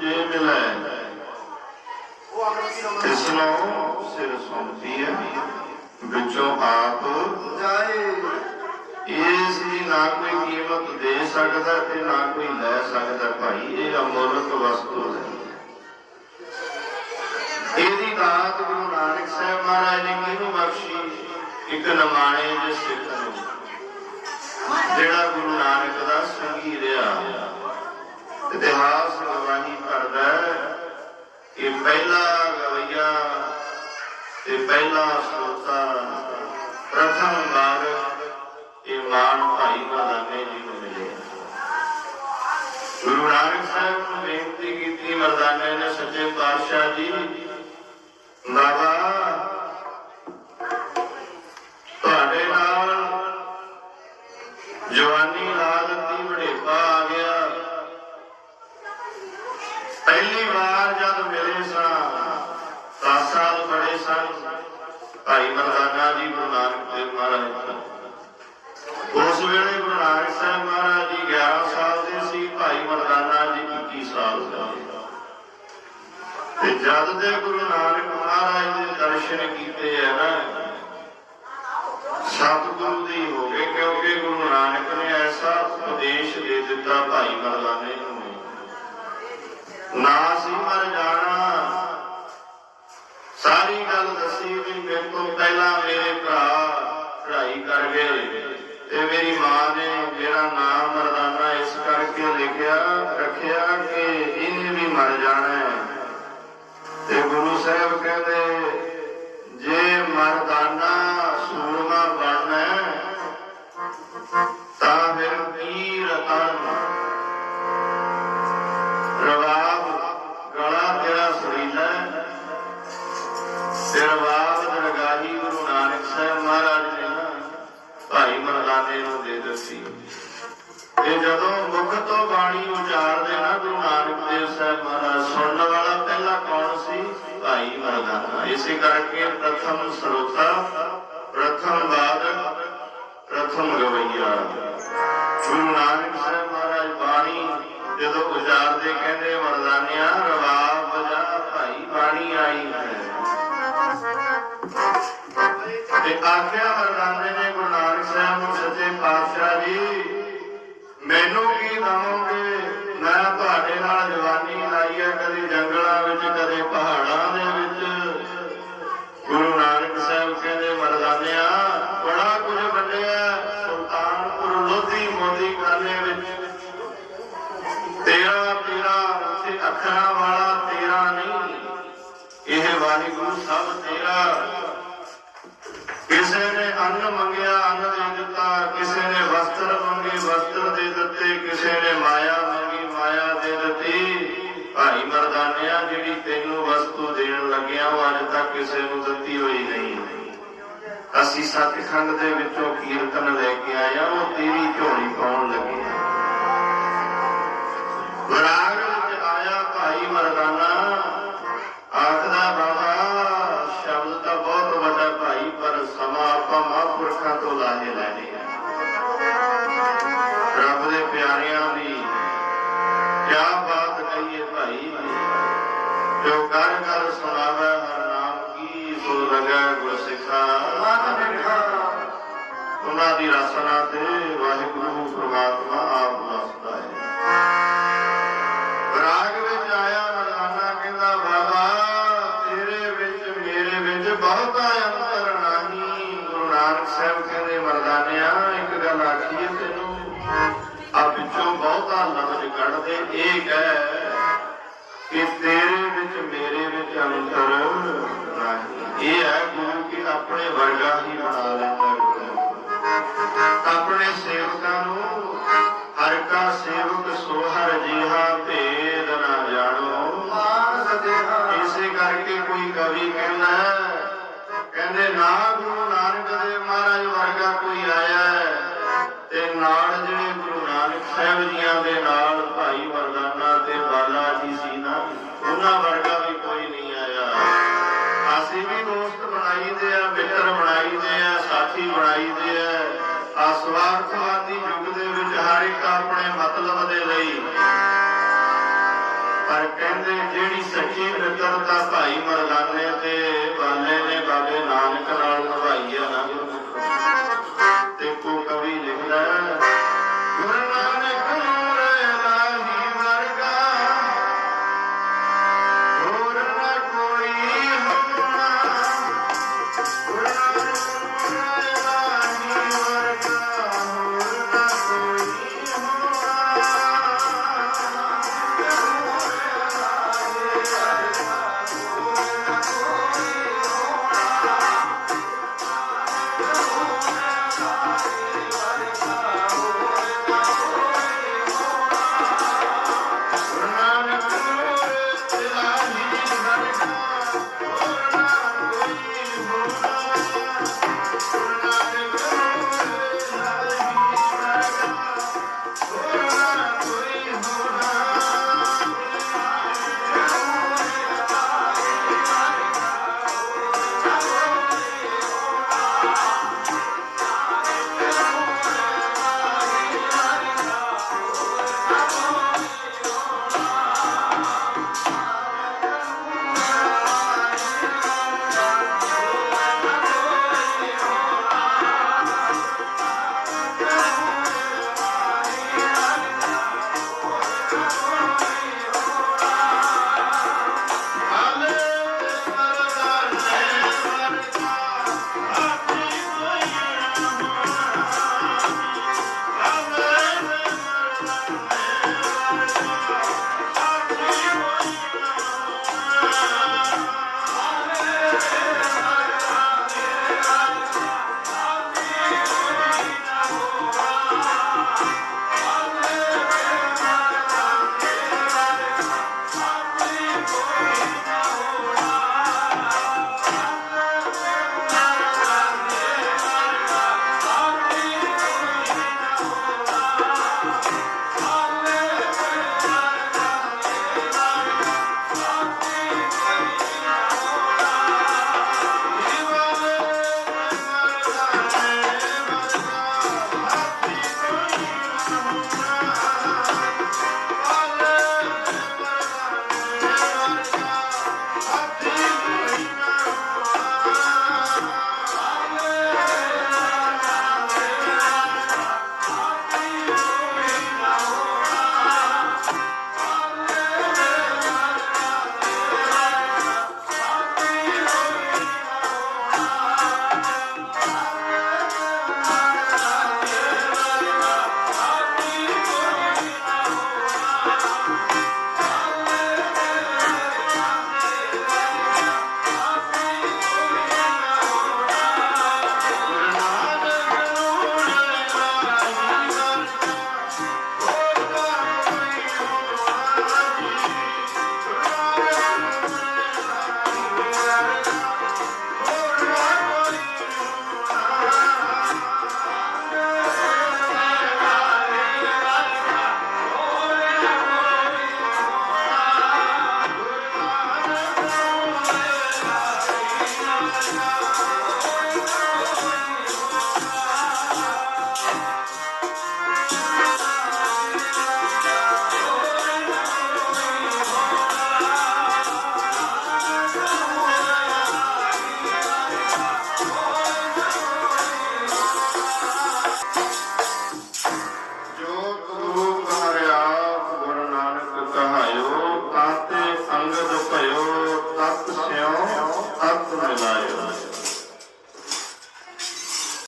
ਜੇ ਮਿਲੈ ਇਸ ਨੂੰ ਸਿਰ ਸੁਣਦੀ ਹੈ ਵਿੱਚੋਂ ਆਪ ਇਸ ਦੀ ਨਾ ਕੋਈ ਕੀਮਤ ਦੇ ਸਕਦਾ ਤੇ ਨਾ ਕੋਈ ਲੈ ਸਕਦਾ ਭਾਈ ਇਹ ਅਮੁੱਲਕ ਵਸਤੂ ਹੈ ਇਹਦੀ ਦਾਤ ਗੁਰੂ ਨਾਨਕ ਸਾਹਿਬ ਮਹਾਰਾਜ ਨੇ ਕਿਹਨੂੰ ਬਖਸ਼ੀ ਇੱਕ ਨਮਾਣੇ ਦੇ ਸਿੱਖ ਨੂੰ ਜਿਹੜਾ ਗੁਰੂ ਨਾਨਕ ਦਾ ਸੰਗੀ ਰਿਹਾ ਇਤਿਹਾਸ ਗਵਾਹੀ ਕਰਦਾ ਹੈ। ਕਿ ਪਹਿਲਾ ਗਵਈਆ ਤੇ ਪਹਿਲਾ ਸੋਤਾ ਪ੍ਰਥਮ ਵਾਰ ਇਹ ਮਾਨ ਭਾਈ ਮਰਦਾਨੇ ਜੀ ਨੂੰ ਮਿਲੇ ਗੁਰੂ ਨਾਨਕ ਸਾਹਿਬ ਨੂੰ ਬੇਨਤੀ ਕੀਤੀ ਮਰਦਾਨੇ ਨੇ ਸੱਚੇ ਪਾਤਸ਼ਾਹ ਜੀ ਬਾਬਾ ਤੁਹਾਡੇ ਨਾਲ ਜਵਾਨੀ ਲਾ ਦੀ ਵਡੇਪਾ ਆ ਗਿਆ। ਪਹਿਲੀ ਵਾਰ ਜਦ ਮਿਲੇ ਸਨ। ਭਾਈ ਮਰਦਾਨਾ ਜੀ ਗੁਰੂ ਨਾਨਕ ਦੇਵ ਮਹਾਰਾਜ ਉਸ ਵੇਲੇ ਗੁਰੂ ਨਾਨਕ ਸਾਹਿਬ ਮਹਾਰਾਜ ਜੀ 11 ਸਾਲ ਦੇ ਸੀ, ਭਾਈ ਮਰਦਾਨਾ ਜੀ 21 ਸਾਲ ਦੇ। ਤੇ ਜਦ ਦੇ ਗੁਰੂ ਨਾਨਕ ਮਹਾਰਾਜ ਦੇ ਦਰਸ਼ਨ ਕੀਤੇ ਆ ਨਾ, ਸਤਿਗੁਰੂ ਦੀ ਹੋ ਗਏ, ਕਿਉਂਕਿ ਗੁਰੂ ਨਾਨਕ ਨੇ ਐਸਾ ਉਪਦੇਸ਼ ਦੇ ਦਿੱਤਾ ਭਾਈ ਮਰਦਾਨੇ ਨੂੰ। ਨਾ ਸੀ ਮਰ ਜਾਣਾ ਸਾਰੀ ਗੱਲ ਦੱਸੀ ਵੀ ਮੇਰੇ ਤੋਂ ਪਹਿਲਾਂ ਮੇਰੇ ਭਰਾ ਪੜ੍ਹਾਈ ਕਰ ਗਏ ਤੇ ਮੇਰੀ ਮਾਂ ਨੇ ਮੇਰਾ ਨਾਮ ਮਰਦਾਨਾ ਇਸ ਕਰਕੇ ਲਿਖਿਆ, ਰੱਖਿਆ ਕਿ ਇਹਨੇ ਵੀ ਮਰ ਜਾਣਾ ਤੇ ਗੁਰੂ ਸਾਹਿਬ ਕਹਿੰਦੇ ਨੂੰ ਤੇ ਜਦੋਂ ਮੁਖ ਤੋਂ ਬਾਣੀ ਉਚਾਰਦੇ ਨਾ ਗੁਰੂ ਨਾਨਕ ਦੇਵ ਸਾਹਿਬ ਮਹਾਰਾਜ ਸੁਣਨ ਵਾਲਾ ਪਹਿਲਾ ਕੌਣ ਸੀ? ਭਾਈ ਮਰਦਾਨਾ ਇਸੇ ਕਰਕੇ ਪ੍ਰਥਮ ਸਰੋਤਾ, ਪ੍ਰਥਮ ਬਾਦਕ ਪ੍ਰਥਮ ਗਵਈਆ ਗੁਰੂ ਨਾਨਕ ਸਾਹਿਬ ਮਹਾਰਾਜ ਬਾਣੀ ਜਦੋਂ ਉਚਾਰਦੇ ਕਹਿੰਦੇ ਮਰਦਾਨਿਆ ਰਵਾਬ ਵਜਾ, ਭਾਈ ਬਾਣੀ ਆਈ ਹੈ। ਤੇ ਆਖਿਆ ਮਰਦਾਨੇ ਮੈਨੂੰ ਮੈਂ ਤੁਹਾਡੇ ਨਾਲ ਜਵਾਨੀ ਲਾਈ ਹੈ, ਕਦੇ ਜੰਗਲਾਂ ਵਿੱਚ, ਕਦੇ ਪਹਾੜਾਂ ਦੇ ਵਿੱਚ। ਗੁਰੂ ਨਾਨਕ ਸਾਹਿਬ ਕਹਿੰਦੇ, ਮਰਦਾਨਿਆ, ਬੜਾ ਕੁਝ ਵੰਡਿਆ ਸੁਲਤਾਨਪੁਰ ਲੋਧੀ ਮੋਦੀ ਖਾਨੇ ਵਿੱਚ। ਤੇਰਾ ਤੇਰਾ ਉੱਥੇ ਅੱਖਰਾਂ ਵਾਲਾ ਤੇਰਾ ਨਹੀਂ। ਇਹ ਵਾਹਿਗੁਰੂ ਸਭ ਤੇਰਾ। ਕਿਸੇ ਨੇ ਅੰਨ ਮੰਗਿਆ, ਅੰਨ ਦੇ ਦਿੱਤਾ, ਕਿਸੇ ਕਿਸੇ ਨੇ ਮਾਇਆ ਮੰਗੀ ਮਾਇਆ ਦੇ ਦਿੱਤੀ। ਭਾਈ ਮਰਦਾਨਿਆ, ਜਿਹੜੀ ਤੈਨੂੰ ਵਸਤੂ ਦੇਣ ਲੱਗਿਆ, ਉਹ ਅੱਜ ਤੱਕ ਕਿਸੇ ਨੂੰ ਦਿੱਤੀ ਹੋਈ ਨਹੀਂ। ਅਸੀਂ ਸੱਚਖੰਡ ਦੇ ਵਿੱਚੋਂ ਕੀਰਤਨ ਲੈ ਕੇ ਆਇਆ, ਉਹ ਤੇਰੀ ਝੋਲੀ ਪਾਉਣ ਲੱਗੇ ਹਾਂ। ਵਿਰਾਗ ਵਿੱਚ ਆਇਆ ਭਾਈ ਮਰਦਾਨਾ। ਆਖਦਾ, ਬਾਬਾ, ਸ਼ਬਦ ਤਾਂ ਬਹੁਤ ਵੱਡਾ ਭਾਈ, ਪਰ ਸਮਾਂ ਆਪਾਂ ਮਹਾਂਪੁਰਖਾਂ ਤੋਂ ਲਾਹੇ ਲੈਣੇ ਜੋ ਕਰ ਕਰ ਸੁਣਾਵੇ ਹਰ ਨਾਮ ਕੀ ਸੋ ਲਗਾ ਗੁਰਸਿੱਖਾ ਉਹਨਾਂ ਦੀ ਰਸਨਾ ਤੇ ਵਾਹਿਗੁਰੂ ਪ੍ਰਮਾਤਮਾ ਆਪ ਵਸਦਾ ਹੈ। ਰਾਗ ਵਿੱਚ ਆਇਆ ਮਰਦਾਨਾ ਕਹਿੰਦਾ, ਬਾਬਾ, ਤੇਰੇ ਵਿੱਚ, ਮੇਰੇ ਵਿੱਚ ਬਹੁਤਾ ਅੰਤਰ ਨਹੀਂ। ਗੁਰੂ ਨਾਨਕ ਸਾਹਿਬ ਕਹਿੰਦੇ, ਮਰਦਾਨਿਆ, ਇੱਕ ਗੱਲ ਆਖੀਏ ਤੈਨੂੰ। ਆ ਵਿੱਚੋਂ ਬਹੁਤਾ ਲਫ਼ਜ਼ ਕੱਢਦੇ, ਇਹ ਕਹਿ ਕਿ ਤੇਰੇ ਵਿੱਚ ਮੇਰੇ ਵਿੱਚ ਅੰਤਰ ਨਹੀਂ ਇਹ ਹੈ ਗੁਰੂ ਕੀ ਆਪਣੇ ਵਰਗਾ ਹੀ ਬਣਾ ਲੈਂਦਾ ਆਪਣੇ ਸੇਵਕਾਂ ਨੂੰ ਹਰ ਕਾ ਸੇਵਕ ਸੋਹਰ ਜਿਹਾ ਜੀਹਾ ਭੇਦ ਸਾਥੀ ਬਣਾਈਦੇ ਆ ਆ ਸਵਾਰਥਵਾਦੀ ਯੁੱਗ ਦੇ ਵਿੱਚ ਹਰ ਇੱਕ ਆਪਣੇ ਮਤਲਬ ਦੇ ਲਈ। ਪਰ ਕਹਿੰਦੇ ਜਿਹੜੀ ਸੱਚੀ ਮਿੱਤਰਤਾ ਭਾਈ ਮਰਦਾਨੇ ਤੇ ਬਾਲੇ